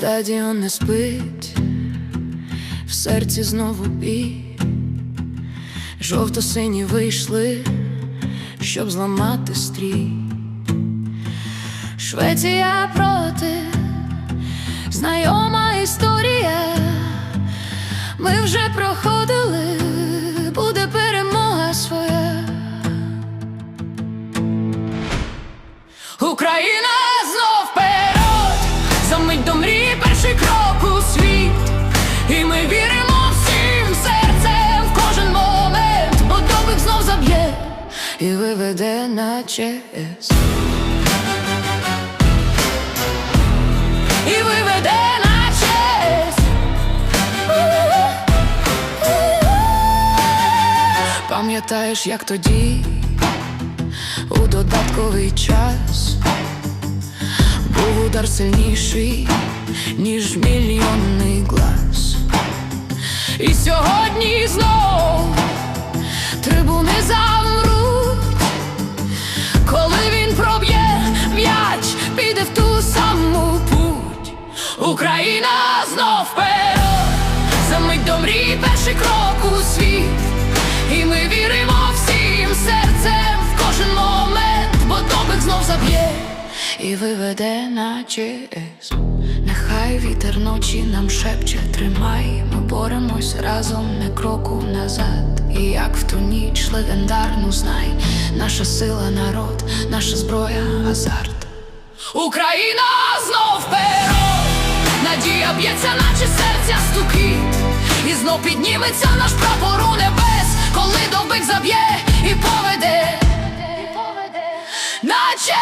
стадіон не спить, в серці знову бій. Жовто-сині вийшли, щоб зламати стрій. Швеція проти, знайома історія. Ми вже проходили, буде перемога своя. Україна і виведе на ЧС. І виведе на ЧС. Пам'ятаєш, як тоді у додатковий час був удар сильніший, ніж мільйонний глас. І сьогодні знов трибуни замруть, Україна знов вперед, за мить до мрії перший крок у світ. І ми віримо всім серцем в кожен момент, бо добик знов заб'є і виведе на ЧС. Нехай вітер ночі нам шепче, тримай, ми боремось разом, не кроку назад. І як в ту ніч легендарну знай, наша сила, народ, наша зброя, азарт. Україна знов вперед, б'ється, наче серця стуки, і знов підніметься наш прапор у небес, коли довбик заб'є і поведе, наче